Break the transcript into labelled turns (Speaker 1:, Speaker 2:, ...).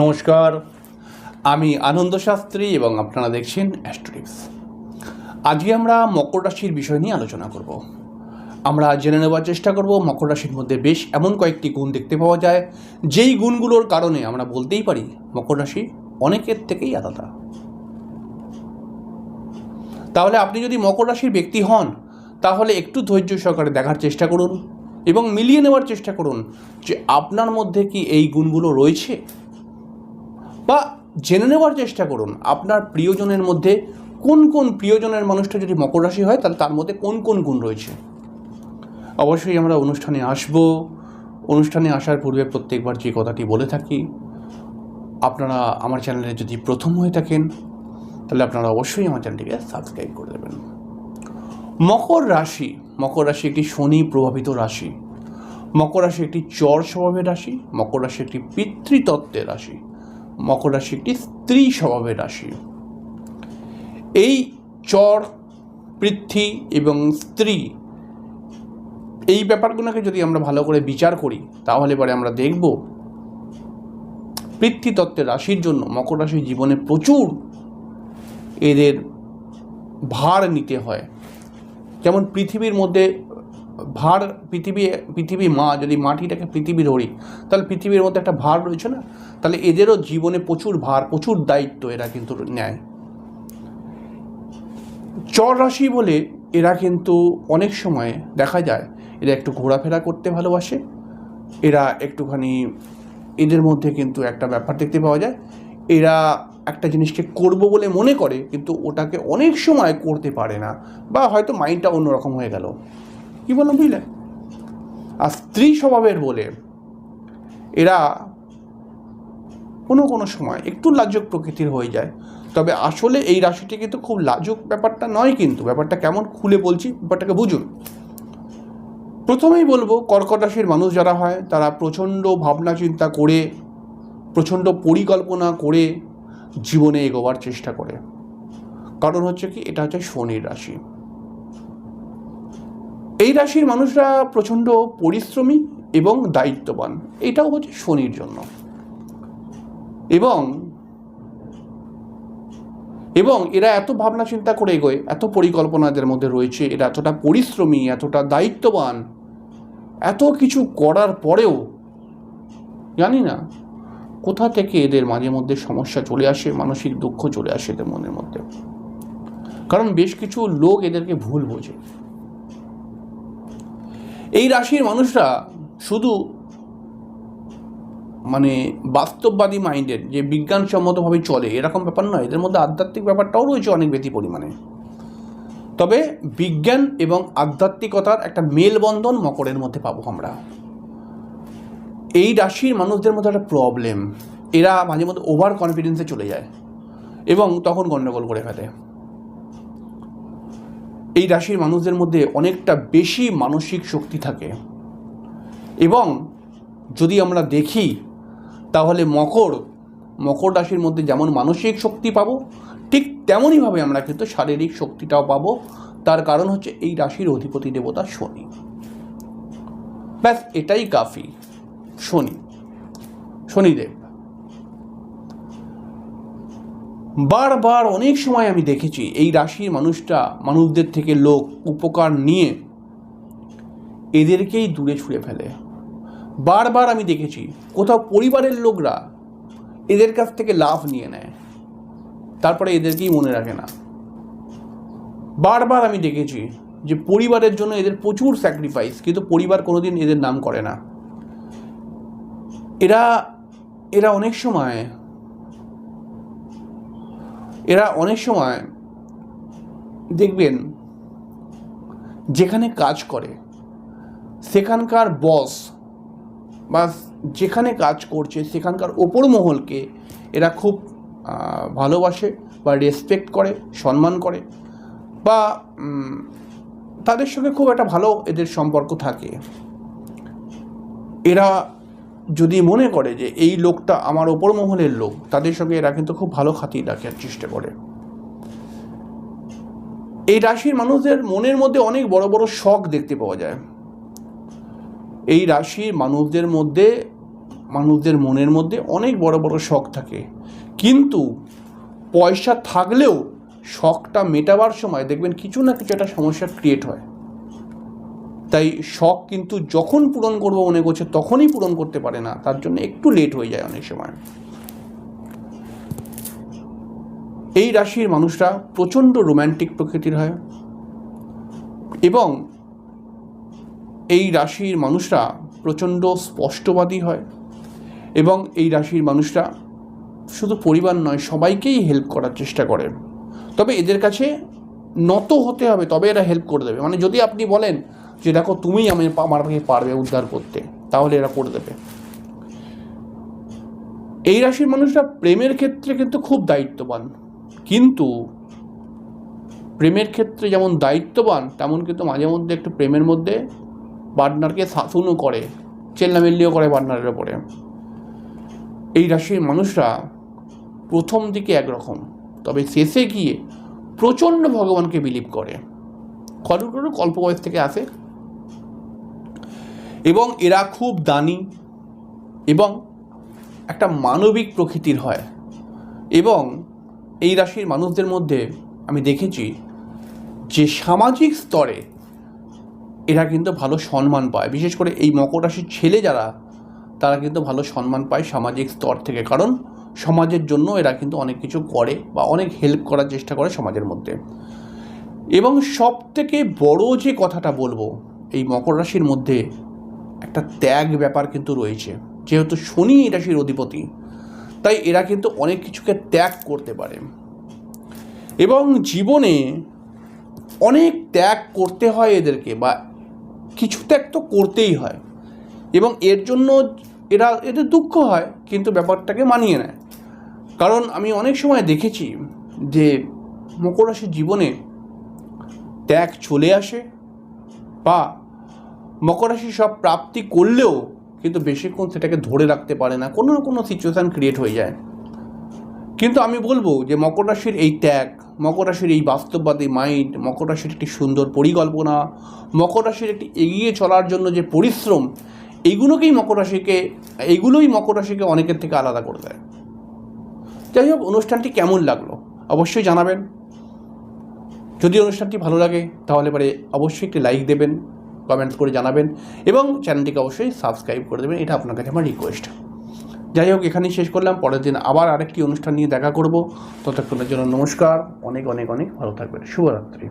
Speaker 1: নমস্কার। আমি আনন্দ শাস্ত্রী এবং আপনারা দেখছেন অ্যাস্ট্রিক্স আজকে আমরা মকর রাশির বিষয় নিয়ে আলোচনা করব। আমরা জেনে নেওয়ার চেষ্টা করব মকর রাশির মধ্যে বেশ এমন কয়েকটি গুণ দেখতে পাওয়া যায়, যেই গুণগুলোর কারণে আমরা বলতেই পারি মকর রাশি অনেকের থেকেই আলাদা। তাহলে আপনি যদি মকর রাশির ব্যক্তি হন, তাহলে একটু ধৈর্য সহকারে দেখার চেষ্টা করুন এবং মিলিয়ে নেওয়ার চেষ্টা করুন যে আপনার মধ্যে কি এই গুণগুলো রয়েছে? বা জেনে নেওয়ার চেষ্টা করুন, আপনার প্রিয়জনের মধ্যে কোন কোন প্রিয়জনের মানুষটা যদি মকর রাশি হয়, তাহলে তার মধ্যে কোন কোন গুণ রয়েছে? অবশ্যই আমরা অনুষ্ঠানে আসব। অনুষ্ঠানে আসার পূর্বে প্রত্যেকবার যে কথাটি বলে থাকি, আপনারা আমার চ্যানেলে যদি প্রথম হয়ে থাকেন, তাহলে আপনারা অবশ্যই আমার চ্যানেলটিকে সাবস্ক্রাইব করে দেবেন। মকর রাশি মকর রাশি একটি শনি প্রভাবিত রাশি। মকর রাশি একটি চর স্বভাবের রাশি, মকর রাশি একটি পিতৃতত্ত্বের রাশি। মকর রাশি একটি স্ত্রী স্বভাবের রাশি। এই চর, পৃথ্বী এবং স্ত্রী, এই ব্যাপারগুলোকে যদি আমরা ভালো করে বিচার করি, তাহলে পরে আমরা দেখব পৃথ্বীতত্ত্বের রাশির জন্য মকর রাশির জীবনে প্রচুর এদের ভার নিতে হয়। যেমন পৃথিবীর মধ্যে ভার পৃথিবী পৃথিবী মা, যদি মাটিটাকে পৃথিবী ধরি তাহলে পৃথিবীর মধ্যে একটা ভার রয়েছে না? তাহলে এদেরও জীবনে প্রচুর ভার, প্রচুর দায়িত্ব এরা কিন্তু নেয়। চর রাশি বলে এরা কিন্তু অনেক সময় দেখা যায়, এরা একটু ঘোরাফেরা করতে ভালোবাসে। এরা একটুখানি এদের মধ্যে কিন্তু একটা ব্যাপার দেখতে পাওয়া যায়। এরা একটা জিনিসকে করব বলে মনে করে, কিন্তু ওটাকে অনেক সময় করতে পারে না, বা হয়তো মাইন্ডটা অন্যরকম হয়ে গেল। কী বললাম বুঝলে আর স্ত্রী স্বভাবের বলে, এরা কোনো কোনো সময় একটু লাজুক প্রকৃতির হয়ে যায়। তবে আসলে এই রাশিটি কিন্তু খুব লাজুক ব্যাপারটা নয় কিন্তু, ব্যাপারটা কেমন খুলে বলছি, ব্যাপারটাকে বুঝুন। প্রথমেই বলব, কর্কট রাশির মানুষ যারা হয়, তারা প্রচণ্ড ভাবনা চিন্তা করে, প্রচণ্ড পরিকল্পনা করে জীবনে এগোবার চেষ্টা করে। কারণ হচ্ছে কি, এটা হচ্ছে শনির রাশি। এই রাশির মানুষরা প্রচণ্ড পরিশ্রমী এবং দায়িত্ববান। এটাও হচ্ছে শনির জন্য। এবং এবং এরা এত ভাবনা চিন্তা করে এগোয়, এত পরিকল্পনা এদের মধ্যে রয়েছে, এরা এতটা পরিশ্রমী, এতটা দায়িত্ববান, এত কিছু করার পরেও, জানি না, কোথা থেকে এদের মাঝে মধ্যে সমস্যা চলে আসে, মানসিক দুঃখ চলে আসে এদের মনের মধ্যে। কারণ বেশ কিছু লোক এদেরকে ভুল বোঝে। রাশির মানুষরা শুধু মানে বাস্তববাদী মাইন্ডের যে বিজ্ঞানসম্মতভাবে চলে, এরকম ব্যাপার নয়। এদের মধ্যে আধ্যাত্মিক ব্যাপারটাও রয়েছে অনেক বেশি পরিমাণে। তবে বিজ্ঞান এবং আধ্যাত্মিকতার একটা মেলবন্ধন মকরের মধ্যে পাবো আমরা। এই রাশির মানুষদের মধ্যে একটা প্রবলেম এরা মাঝে মধ্যে ওভার কনফিডেন্সে চলে যায় এবং তখন গণ্ডগোল করে ফেলে। এই রাশির মানুষদের মধ্যে অনেকটা বেশি মানসিক শক্তি থাকে। এবং যদি আমরা দেখি, তাহলে মকর মকর রাশির মধ্যে যেমন মানসিক শক্তি পাবো, ঠিক তেমনইভাবে আমরা কিন্তু শারীরিক শক্তিটাও পাবো। তার কারণ হচ্ছে এই রাশির অধিপতি দেবতা শনি। ব্যাস, এটাই কাফি। শনি। শনিদেব। বারবার অনেক সময় আমি দেখেছি এই রাশির মানুষটা, মানুষদের থেকে লোক উপকার নিয়ে এদেরকেই দূরে ছুঁড়ে ফেলে। বারবার আমি দেখেছি কোথাও পরিবারের লোকরা এদের কাছ থেকে লাভ নিয়ে নেয়। তারপরে এদেরকেই মনে রাখে না। বারবার আমি দেখেছি যে পরিবারের জন্য এদের প্রচুর স্যাক্রিফাইস কিন্তু পরিবার কোনোদিন এদের নাম করে না। এরা এরা অনেক সময় এরা অনেক সময় দেখবেন, যেখানে কাজ করে, সেখানকার বস বা যেখানে কাজ করছে, সেখানকার ওপর মহলকে এরা খুব ভালোবাসে বা রেসপেক্ট করে, সম্মান করে বা তাদের সঙ্গে খুব একটা ভালো এদের সম্পর্ক থাকে। এরা যদি মনে করে যে এই লোকটা আমার ওপর মহলের লোক, তাদের সঙ্গে এরা কিন্তু খুব ভালো খাতির রাখার চেষ্টা করে। এই রাশির মানুষদের মনের মধ্যে অনেক বড় বড় শখ দেখতে পাওয়া যায়। এই রাশির মানুষদের মধ্যে, মানুষদের মনের মধ্যে অনেক বড় বড় শখ থাকে। কিন্তু পয়সা থাকলেও শখটা মেটাবার সময় দেখবেন কিছু না কিছু একটা সমস্যা ক্রিয়েট হয়। তাই শখ কিন্তু যখন পূরণ করব মনে করছে, তখনই পূরণ করতে পারে না। তার জন্য একটু লেট হয়ে যায় অনেক সময়। এই রাশির মানুষরা প্রচণ্ড রোম্যান্টিক প্রকৃতির হয় এবং এই রাশির মানুষরা প্রচণ্ড স্পষ্টবাদী হয় এবং এই রাশির মানুষরা শুধু পরিবার নয়, সবাইকেই হেল্প করার চেষ্টা করে। তবে এদের কাছে নত হতে হবে, তবে এরা হেল্প করে দেবে। মানে যদি আপনি বলেন যে দেখো তুমিই আমি আমাকে পারবে উদ্ধার করতে। তাহলে এরা করে দেবে। এই রাশির মানুষরা প্রেমের ক্ষেত্রে কিন্তু খুব দায়িত্ববান। কিন্তু প্রেমের ক্ষেত্রে যেমন দায়িত্ববান, তেমন কিন্তু মাঝে মধ্যে একটু প্রেমের মধ্যে পার্টনারকে শাসনও করে, চেল্লামেল্লিও করে পার্টনারের ওপরে। এই রাশির মানুষরা প্রথম দিকে একরকম, তবে শেষে গিয়ে প্রচণ্ড ভগবানকে বিলিভ করে। কারোর অল্প বয়স থেকে আসে? এবং এরা খুব দানি এবং একটা মানবিক প্রকৃতির হয়। এবং এই রাশির মানুষদের মধ্যে আমি দেখেছি যে সামাজিক স্তরে এরা কিন্তু ভালো সম্মান পায়। বিশেষ করে এই মকর রাশির ছেলে যারা, তারা কিন্তু ভালো সম্মান পায় সামাজিক স্তর থেকে। কারণ সমাজের জন্য এরা কিন্তু অনেক কিছু করে বা অনেক হেল্প করার চেষ্টা করে সমাজের মধ্যে। এবং সব থেকে বড় যে কথাটা বলব, এই মকর রাশির মধ্যে একটা ত্যাগ ব্যাপার কিন্তু রয়েছে। যেহেতু শনি এই রাশির অধিপতি, তাই এরা কিন্তু অনেক কিছুকে ত্যাগ করতে পারে। এবং জীবনে অনেক ত্যাগ করতে হয় এদেরকে বা কিছু ত্যাগ তো করতেই হয়। এবং এর জন্য এরা, এদের দুঃখ হয়, কিন্তু ব্যাপারটাকে মানিয়ে নেয়। কারণ আমি অনেক সময় দেখেছি যে মকর রাশির জীবনে ত্যাগ চলে আসে বা মকর রাশি সব প্রাপ্তি করলেও কিন্তু বেশিক্ষণ সেটাকে ধরে রাখতে পারে না। কোনো না কোনো সিচুয়েশান ক্রিয়েট হয়ে যায়। কিন্তু আমি বলব যে মকর রাশির এই ত্যাগ, মকর রাশির এই বাস্তববাদী মাইন্ড মকর রাশির একটি সুন্দর পরিকল্পনা, মকর রাশির একটি এগিয়ে চলার জন্য যে পরিশ্রম এইগুলোকেই মকর রাশিকে এইগুলোই মকর রাশিকে অনেকের থেকে আলাদা করে দেয়। যাই হোক, অনুষ্ঠানটি কেমন লাগল? অবশ্যই জানাবেন। যদি অনুষ্ঠানটি ভালো লাগে, তাহলে পরে অবশ্যই একটি লাইক দেবেন। কমেন্টস করে জানাবেন এবং চ্যানেলটিকে অবশ্যই সাবস্ক্রাইব করে দেবেন, এটা আপনার কাছে আমার রিকোয়েস্ট যাই হোক এখানেই শেষ করলাম। পরের দিন আবার আরেকটি অনুষ্ঠান নিয়ে দেখা করব। ততক্ষণের জন্য নমস্কার। অনেক অনেক অনেক ভালো থাকবেন। শুভরাত্রি।